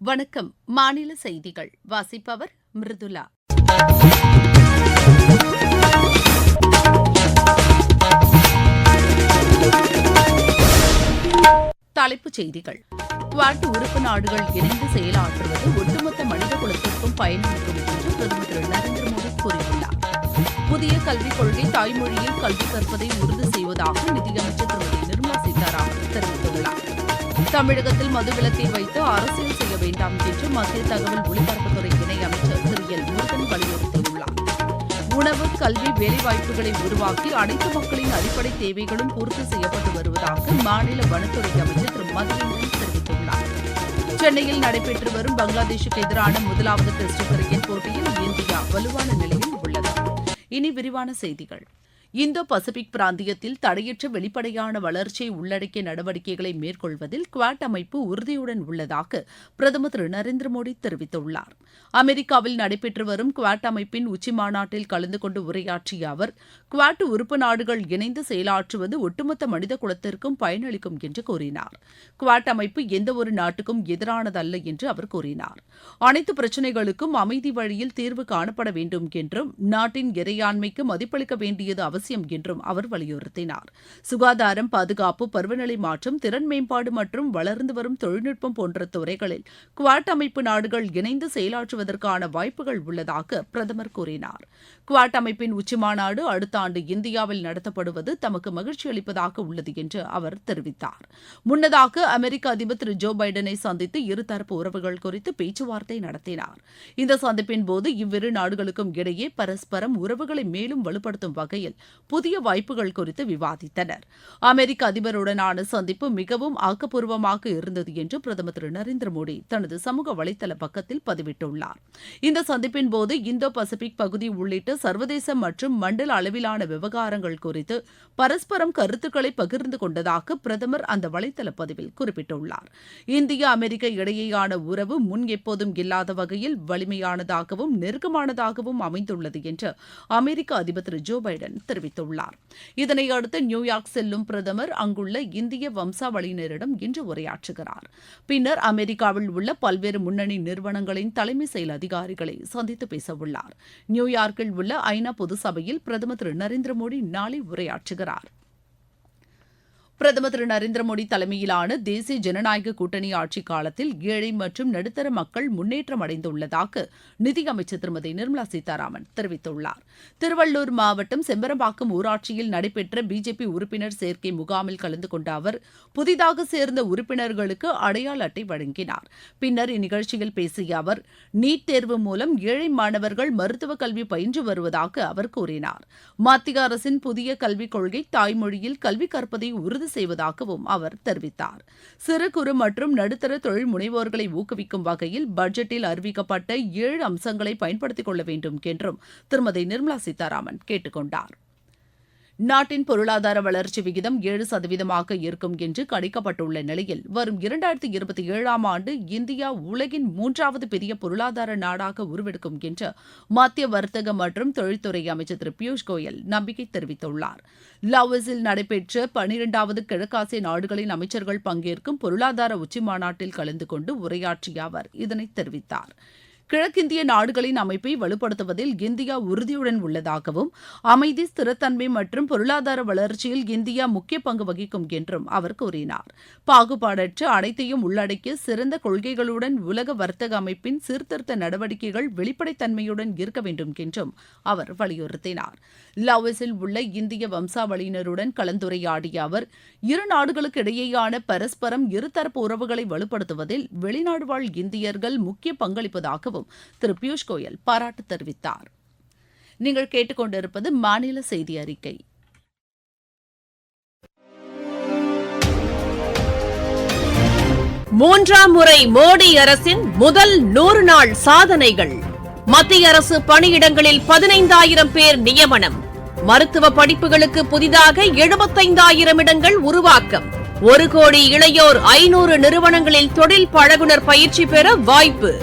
வணக்கம். மாநில செய்திகள். வாசிப்பவர் மிருதுலா தலைப்புச் செய்திகள். குவாட் உறுப்பு நாடுகள் இணைந்து செயலாற்றுவது ஒட்டுமொத்த மனித குலத்திற்கும் பயனளிக்கும் என்று பிரதமர் திரு நரேந்திர மோடி கூறியுள்ளார். புதிய கல்விக் கொள்கை தாய்மொழியில் கல்வி கற்பதை உறுதி செய்வதாக நிதியமைச்சர் தமிழகத்தில் மதுவிலக்கை வைத்து அரசியல் செய்ய வேண்டாம் என்று மத்திய தகவல் ஒலிபரப்புத்துறை இணையமைச்சர் திரு எல். முருகன் வலியுறுத்தியுள்ளார். உணவு கல்வி வேலைவாய்ப்புகளை உருவாக்கி அனைத்து மக்களின் அடிப்படை தேவைகளும் பூர்த்தி செய்யப்பட்டு வருவதாக மாநில வனத்துறை அமைச்சர் திரு. மதுரேந்திரன் தெரிவித்துள்ளார். சென்னையில் நடைபெற்று வரும் பங்களாதேஷுக்கு எதிரான முதலாவது டெஸ்ட் கிரிக்கெட் போட்டியில் இந்தியா வலுவான நிலையில் உள்ளது. இனி விரிவான செய்திகள். இந்தோ பசிபிக் பிராந்தியத்தில் தடையற்ற வெளிப்படையான வளர்ச்சியை உள்ளடக்கிய நடவடிக்கைகளை மேற்கொள்வதில் குவாட் அமைப்பு உறுதியுடன் உள்ளதாக பிரதமர் திரு நரேந்திர மோடி தெரிவித்துள்ளார். அமெரிக்காவில் நடைபெற்று வரும் குவாட் அமைப்பின் உச்சி மாநாட்டில் கலந்து கொண்டு உரையாற்றிய அவர் குவாட் உறுப்பு நாடுகள் இணைந்து செயலாற்றுவது ஒட்டுமொத்த மனித குலத்திற்கும் பயனளிக்கும் என்று கூறினார். குவாட் அமைப்பு எந்தவொரு நாட்டுக்கும் எதிரானதல்ல என்று அவர் கூறினார். அனைத்து பிரச்சினைகளுக்கும் அமைதி வழியில் தீர்வு காணப்பட வேண்டும் என்றும் நாட்டின் இறையாண்மைக்கு மதிப்பளிக்க வேண்டியது அவசியம் அவசியம் என்றும் அவர் வலியுறுத்தினார். சுகாதாரம் பாதுகாப்பு பருவநிலை மாற்றம் திறன் மேம்பாடு மற்றும் வளர்ந்து வரும் தொழில்நுட்பம் போன்ற துறைகளில் குவாட் அமைப்பு நாடுகள் இணைந்து செயலாற்றுவதற்கான வாய்ப்புகள் உள்ளதாக பிரதமர் கூறினார். குவாட் அமைப்பின் உச்சிமாநாடு அடுத்த ஆண்டு இந்தியாவில் நடத்தப்படுவது தமக்கு மகிழ்ச்சி அளிப்பதாக உள்ளது என்று அவர் தெரிவித்தார். முன்னதாக அமெரிக்க அதிபர் திரு ஜோ பைடனை சந்தித்து இருதரப்பு உறவுகள் குறித்து பேச்சுவார்த்தை நடத்தினார். இந்த சந்திப்பின் போது இவ்விரு நாடுகளுக்கும் இடையே பரஸ்பரம் உறவுகளை மேலும் வலுப்படுத்தும் வகையில் புதிய வாய்ப்புகள் குறித்து விவாதித்தனர். அமெரிக்க அதிபருடனான சந்திப்பு மிகவும் ஆக்கப்பூர்வமாக இருந்தது என்று பிரதமர் திரு நரேந்திர மோடி தனது சமூக வலைதள பக்கத்தில் பதிவிட்டுள்ளார். இந்த சந்திப்பின் போது இந்தோ பசிபிக் பகுதி உள்ளிட்ட சர்வதேச மற்றும் மண்டல அளவிலான விவகாரங்கள் குறித்து பரஸ்பரம் கருத்துக்களை பகிர்ந்து கொண்டதாக பிரதமர் அந்த வலைதள பதிவில் குறிப்பிட்டுள்ளார். இந்திய அமெரிக்க இடையேயான உறவு முன் எப்போதும் இல்லாத வகையில் வலிமையானதாகவும் நெருக்கமானதாகவும் அமைந்துள்ளது என்று அமெரிக்க அதிபர் திரு ஜோ பைடன் தெரிவித்துள்ளார். இதனையடுத்து நியூயார்க் செல்லும் பிரதமர் அங்குள்ள இந்திய வம்சாவளியினரிடம் இன்று உரையாற்றுகிறார். பின்னர் அமெரிக்காவில் உள்ள பல்வேறு முன்னணி நிறுவனங்களின் தலைமை செயல் அதிகாரிகளை சந்தித்து பேசவுள்ளார். நியூயார்க்கில் உள்ள ஐநா பொதுசபையில் பிரதமர் திரு நரேந்திர மோடி நாளை உரையாற்றுகிறார். பிரதமர் திரு நரேந்திர மோடி தலைமையிலான தேசிய ஜனநாயக கூட்டணி ஆட்சிக் காலத்தில் ஏழை மற்றும் நடுத்தர மக்கள் முன்னேற்றம் அடைந்துள்ளதாக நிதியமைச்சர் திருமதி நிர்மலா சீதாராமன் தெரிவித்துள்ளார். திருவள்ளூர் மாவட்டம் செம்பரம்பாக்கம் ஊராட்சியில் நடைபெற்ற பிஜேபி உறுப்பினர் சேர்க்கை முகாமில் கலந்து கொண்ட அவர் புதிதாக சேர்ந்த உறுப்பினர்களுக்கு அடையாள அட்டை வழங்கினார். பின்னர் இந்நிகழ்ச்சியில் பேசிய அவர் நீட் தேர்வு மூலம் ஏழை மாணவர்கள் மருத்துவக் கல்வி பயின்று வருவதாக அவர் கூறினார். மத்திய அரசின் புதிய கல்விக் கொள்கை தாய்மொழியில் கல்வி கற்பதை உறுதி செய்வதாகவும் அவர் தெரிவித்தார். சிறு குறு மற்றும் நடுத்தர தொழில் முனைவோர்களை ஊக்குவிக்கும் வகையில் பட்ஜெட்டில் அறிவிக்கப்பட்ட ஏழு அம்சங்களை பயன்படுத்திக் கொள்ள வேண்டும் என்றும் திருமதி நிர்மலா சீதாராமன் கேட்டுக் கொண்டாா் நாட்டின் பொருளாதார வளர்ச்சி விகிதம் ஏழு சதவீதமாக இருக்கும் என்று கணிக்கப்பட்டுள்ள நிலையில் வரும் இரண்டாயிரத்தி இருபத்தி ஏழாம் ஆண்டு இந்தியா உலகின் மூன்றாவது பெரிய பொருளாதார நாடாக உருவெடுக்கும் என்று மத்திய வர்த்தக மற்றும் தொழில்துறை அமைச்சர் திரு பியூஷ் கோயல் நம்பிக்கை தெரிவித்துள்ளார். லாவோஸில் நடைபெற்ற பனிரெண்டாவது கிழக்காசிய நாடுகளின் அமைச்சர்கள் பங்கேற்கும் பொருளாதார உச்சிமாநாட்டில் கலந்து கொண்டு உரையாற்றிய அவர் இதனை தெரிவித்தார். கிழக்கிந்திய நாடுகளின் அமைப்பை வலுப்படுத்துவதில் இந்தியா உறுதியுடன் உள்ளதாகவும் அமைதி ஸ்திரத்தன்மை மற்றும் பொருளாதார வளர்ச்சியில் இந்தியா முக்கிய பங்கு வகிக்கும் என்றும் அவர் கூறினார். பாகுபாடற்ற அனைத்தையும் உள்ளடக்கிய சிறந்த கொள்கைகளுடன் உலக வர்த்தக அமைப்பின் சீர்திருத்த நடவடிக்கைகள் வெளிப்படைத்தன்மையுடன் இருக்க வேண்டும் என்றும் அவர் வலியுறுத்தினார். லாவோஸில் உள்ள இந்திய வம்சாவளியினருடன் கலந்துரையாடிய அவர் இரு நாடுகளுக்கு இடையேயான பரஸ்பரம் இருதரப்பு உறவுகளை வலுப்படுத்துவதில் வெளிநாடு வாழ் இந்தியர்கள் முக்கிய பங்களிப்பதாகவும் திரு பியூஷ் கோயல் பாராட்டு தெரிவித்தார். நீங்கள் கேட்டுக்கொண்டிருப்பது மாநில செய்தி அறிக்கை. மூன்றாம் முறை மோடி அரசின் முதல் நூறு நாள் சாதனைகள். மத்திய அரசு பணியிடங்களில் பதினைந்தாயிரம் பேர் நியமனம். மருத்துவ படிப்புகளுக்கு புதிதாக எழுபத்தைந்தாயிரம் இடங்கள் உருவாக்கம். ஒரு கோடி இளையோர் ஐநூறு நிறுவனங்களில் தொழில் பழகுனர் பயிற்சி பெற வாய்ப்பு.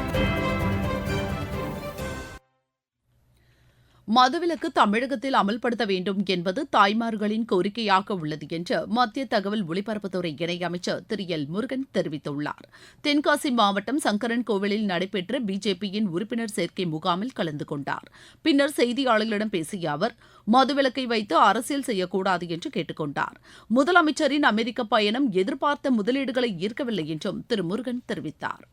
மதுவிலக்கு தமிழகத்தில் அமல்படுத்த வேண்டும் என்பது தாய்மார்களின் கோரிக்கையாக உள்ளது என்று மத்திய தகவல் ஒலிபரப்புத்துறை இணையமைச்சர் திரு எல் முருகன் தெரிவித்துள்ளார். தென்காசி மாவட்டம் சங்கரன் கோவிலில் நடைபெற்ற பிஜேபியின் உறுப்பினர் சேர்க்கை முகாமில் கலந்து கொண்டார். பின்னர் செய்தியாளர்களிடம் பேசிய அவர் மதுவிலக்கை வைத்து அரசியல் செய்யக்கூடாது என்று கேட்டுக்கொண்டார். முதலமைச்சரின் அமெரிக்க பயணம் எதிர்பார்த்த முதலீடுகளை ஈர்க்கவில்லை என்றும் திரு முருகன் தெரிவித்தார்.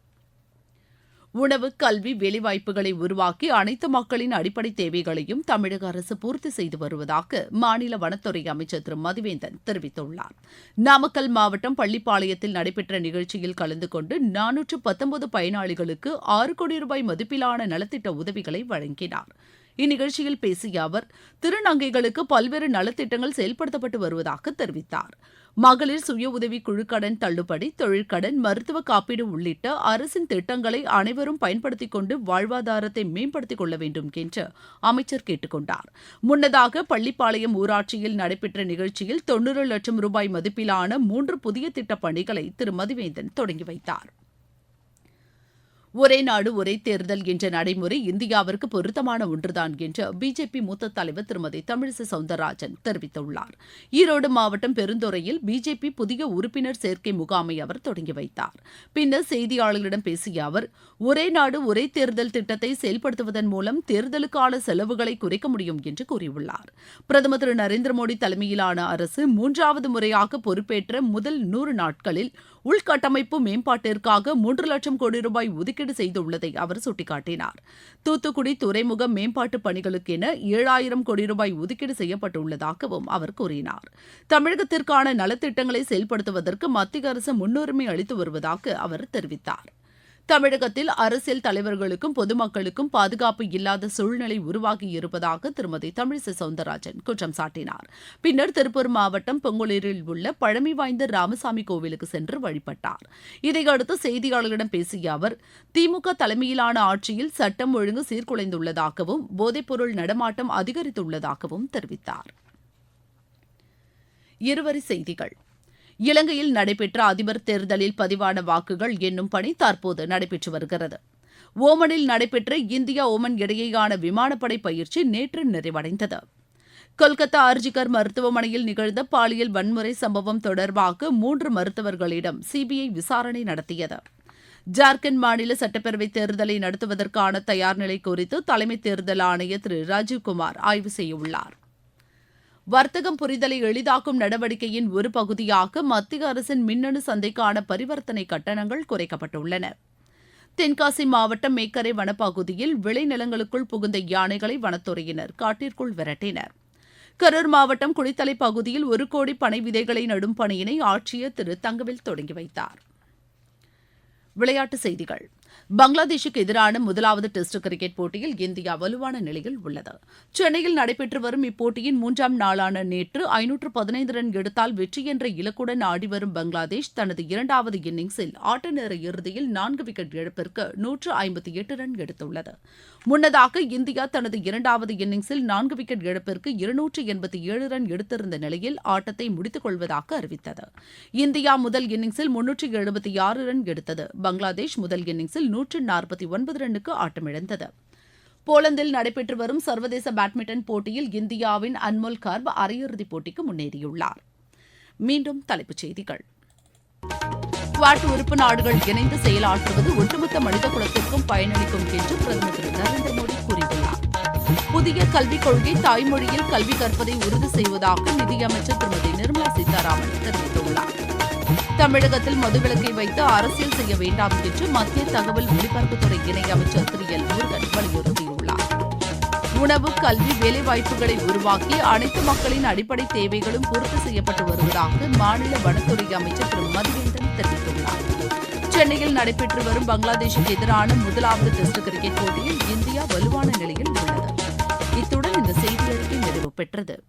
உணவு கல்வி வேலைவாய்ப்புகளை உருவாக்கி அனைத்து மக்களின் அடிப்படை தேவைகளையும் தமிழக அரசு பூர்த்தி செய்து வருவதாக மாநில வனத்துறை அமைச்சர் திரு. மதிவேந்தன் தெரிவித்துள்ளார். நாமக்கல் மாவட்டம் பள்ளிப்பாளையத்தில் நடைபெற்ற நிகழ்ச்சியில் கலந்து கொண்டு நானூற்று பத்தொன்பது பயனாளிகளுக்கு ஆறு கோடி ரூபாய் மதிப்பிலான நலத்திட்ட உதவிகளை வழங்கினார். இந்நிகழ்ச்சியில் பேசிய அவர் திருநங்கைகளுக்கு பல்வேறு நலத்திட்டங்கள் செயல்படுத்தப்பட்டு வருவதாக தெரிவித்தார். மகளிர் சுய உதவி குழுக்கடன் தள்ளுபடி தொழிற்கடன் மருத்துவ காப்பீடு உள்ளிட்ட அரசின் திட்டங்களை அனைவரும் பயன்படுத்திக் கொண்டு வாழ்வாதாரத்தை மேம்படுத்திக் கொள்ள வேண்டும் என்று அமைச்சர் கேட்டுக் கொண்டார். முன்னதாக பள்ளிப்பாளையம் ஊராட்சியில் நடைபெற்ற நிகழ்ச்சியில் தொன்னூறு லட்சம் ரூபாய் மதிப்பிலான மூன்று புதிய திட்டப் பணிகளை திரு. மதிவேந்தன் தொடங்கி வைத்தார். ஒரே நாடு ஒரே தேர்தல் என்ற நடைமுறை இந்தியாவிற்கு பொருத்தமான ஒன்றுதான் என்று பிஜேபி மூத்த தலைவர் திருமதி தமிழிசை சவுந்தரராஜன் தெரிவித்துள்ளார். ஈரோடு மாவட்டம் பெருந்துறையில் பிஜேபி புதிய உறுப்பினர் சேர்க்கை முகாமை அவர் தொடங்கி வைத்தார். பின்னர் செய்தியாளர்களிடம் பேசிய அவர் ஒரே நாடு ஒரே தேர்தல் திட்டத்தை செயல்படுத்துவதன் மூலம் தேர்தலுக்கான செலவுகளை குறைக்க முடியும் என்று கூறியுள்ளார். பிரதமர் திரு நரேந்திர மோடி தலைமையிலான அரசு மூன்றாவது முறையாக பொறுப்பேற்ற முதல் நூறு நாட்களில் உள்கட்டமைப்பு மேம்பாட்டிற்காக மூன்று லட்சம் கோடி ரூபாய் ஒதுக்கீடு செய்துள்ளதை அவர் சுட்டிக்காட்டினார். தூத்துக்குடி துறைமுக மேம்பாட்டு பணிகளுக்கென ஏழாயிரம் கோடி ரூபாய் ஒதுக்கீடு செய்யப்பட்டுள்ளதாகவும் அவர் கூறினார். தமிழகத்திற்கான நலத்திட்டங்களை செயல்படுத்துவதற்கு மத்திய அரசு முன்னுரிமை அளித்து வருவதாக அவர் தெரிவித்தார். தமிழகத்தில் அரசியல் தலைவர்களுக்கும் பொதுமக்களுக்கும் பாதுகாப்பு இல்லாத சூழ்நிலை உருவாகியிருப்பதாக திருமதி தமிழிசை சவுந்தரராஜன் குற்றம் சாட்டினார். பின்னர் திருப்பூர் மாவட்டம் பொங்கலூரில் உள்ள பழமை வாய்ந்த ராமசாமி கோவிலுக்கு சென்று வழிபட்டார். இதையடுத்து செய்தியாளர்களிடம் பேசிய அவர் திமுக தலைமையிலான ஆட்சியில் சட்டம் ஒழுங்கு சீர்குலைந்துள்ளதாகவும் போதைப்பொருள் நடமாட்டம் அதிகரித்துள்ளதாகவும் தெரிவித்தார். இருவரி செய்திகள். இலங்கையில் நடைபெற்ற அதிபர் தேர்தலில் பதிவான வாக்குகள் எண்ணும் பணி தற்போது நடைபெற்று வருகிறது. ஓமனில் நடைபெற்ற இந்தியா ஓமன் இடையேயான விமானப்படை பயிற்சி நேற்று நிறைவடைந்தது. கொல்கத்தா ஆர்ஜிகர் மருத்துவமனையில் நிகழ்ந்த பாலியல் வன்முறை சம்பவம் தொடர்பாக மூன்று மருத்துவர்களிடம் சிபிஐ விசாரணை நடத்தியது. ஜார்க்கண்ட் மாநில சட்டப்பேரவைத் தேர்தலை நடத்துவதற்கான தயார் நிலை குறித்து தலைமை தேர்தல் ஆணையர் திரு. ராஜீவ்குமார் ஆய்வு செய்யவுள்ளார் வர்த்தகம் புரிதலை எளிதாக்கும் நடவடிக்கையின் ஒரு பகுதியாக மத்திய அரசின் மின்னணு சந்தைக்கான பரிவர்த்தனை கட்டணங்கள் குறைக்கப்பட்டுள்ளன. தென்காசி மாவட்டம் மேக்கரை வனப்பகுதியில் விளைநிலங்களுக்குள் புகுந்த யானைகளை வனத்துறையினர் காட்டிற்குள் விரட்டினர். கரூர் மாவட்டம் குளித்தலை பகுதியில் ஒரு கோடி பனை விதைகளை நடும் பணியினை ஆட்சியர் திரு தங்கவில் தொடங்கி வைத்தார். விளையாட்டுச் செய்திகள். பங்களாதேஷுக்கு எதிரான முதலாவது டெஸ்ட் கிரிக்கெட் போட்டியில் இந்தியா வலுவான நிலையில் உள்ளது. சென்னையில் நடைபெற்று வரும் இப்போட்டியின் மூன்றாம் நாளான நேற்று ஐநூற்று பதினைந்து ரன் எடுத்தால் வெற்றி என்ற இலக்குடன் ஆடிவரும் பங்களாதேஷ் தனது இரண்டாவது இன்னிங்ஸில் ஆட்ட நேர இறுதியில் நான்கு விக்கெட் இழப்பிற்கு நூற்று ஐம்பத்தி எட்டு ரன் எடுத்துள்ளது. முன்னதாக இந்தியா தனது இரண்டாவது இன்னிங்ஸில் நான்கு விக்கெட் இழப்பிற்கு இருநூற்று எண்பத்தி ஏழு ரன் எடுத்திருந்த நிலையில் ஆட்டத்தை முடித்துக் கொள்வதாக அறிவித்தது. இந்தியா முதல் இன்னிங்ஸில் முன்னூற்று எழுபத்தி ஆறு ரன் எடுத்தது. பங்களாதேஷ் முதல் இன்னிங்ஸில் நூற்று நாற்பத்தி ஒன்பது ரன்னுக்கு ஆட்டமிழந்தது. போலந்தில் நடைபெற்று வரும் சர்வதேச பேட்மிண்டன் போட்டியில் இந்தியாவின் அன்மோல் கார்ப் அரையிறுதிப் போட்டிக்கு முன்னேறியுள்ளார். மீண்டும் தலைப்புச் செய்திகள். குவாட் உறுப்பு நாடுகள் இணைந்து செயலாற்றுவது ஒட்டுமொத்த மனித குலத்திற்கும் பயனளிக்கும் என்று பிரதமர் திரு. நரேந்திர மோடி கூறியுள்ளார். புதிய கல்விக் கொள்கை தாய்மொழியில் கல்வி கற்பதை உறுதி செய்வதாக நிதியமைச்சர் திருமதி நிர்மலா சீதாராமன் தெரிவித்துள்ளார். தமிழகத்தில் மதுவிலக்கை வைத்து அரசியல் செய்ய வேண்டாம் என்று மத்திய தகவல் ஒலிபரப்புத்துறை இணையமைச்சர் திரு. எல். முருகன் வலியுறுத்தியுள்ளார். உணவு கல்வி வேலைவாய்ப்புகளை உருவாக்கி அனைத்து மக்களின் அடிப்படை தேவைகளும் பூர்த்தி செய்யப்பட்டு வருவதாக மாநில வனத்துறை அமைச்சர் திரு. மதிவேந்தன் தெரிவித்துள்ளார். சென்னையில் நடைபெற்று வரும் பங்களாதேஷுக்கு எதிரான முதலாவது டெஸ்ட் கிரிக்கெட் போட்டியில் இந்தியா வலுவான நிலையில் உள்ளது. இத்துடன் இந்த செய்தி அறிக்கை நிறைவு பெற்றது.